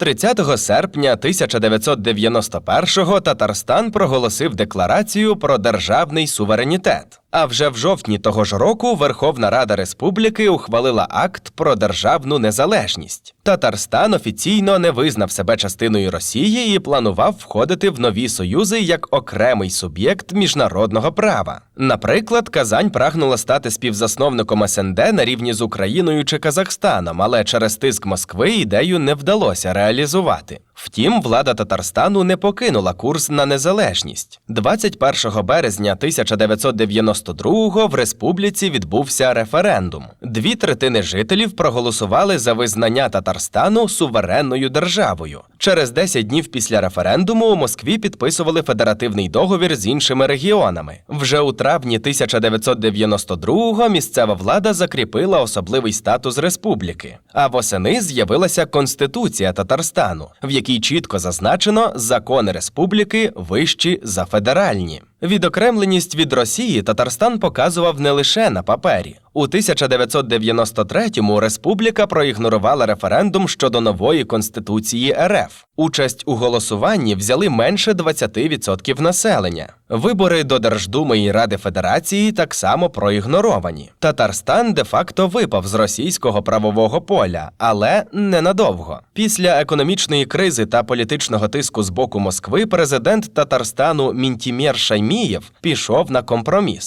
30 серпня 1991-го Татарстан проголосив декларацію про державний суверенітет. А вже в жовтні того ж року Верховна Рада Республіки ухвалила акт про державну незалежність. Татарстан офіційно не визнав себе частиною Росії і планував входити в нові союзи як окремий суб'єкт міжнародного права. Наприклад, Казань прагнула стати співзасновником СНД на рівні з Україною чи Казахстаном, але через тиск Москви ідею не вдалося реалізувати. Втім, влада Татарстану не покинула курс на незалежність. 21 березня 1992-го в республіці відбувся референдум. Дві третини жителів проголосували за визнання Татарстану суверенною державою. Через 10 днів після референдуму у Москві підписували федеративний договір з іншими регіонами. Вже у травні 1992-го місцева влада закріпила особливий статус республіки. А восени з'явилася Конституція Татарстану, в якій чітко зазначено закони республіки вищі за федеральні. Відокремленість від Росії Татарстан показував не лише на папері. У 1993-му республіка проігнорувала референдум щодо нової конституції РФ. Участь у голосуванні взяли менше 20% населення. Вибори до Держдуми і Ради Федерації так само проігноровані. Татарстан де-факто випав з російського правового поля, але ненадовго. Після економічної кризи та політичного тиску з боку Москви президент Татарстану Мінтімєр Шаймієв пішов на компроміс.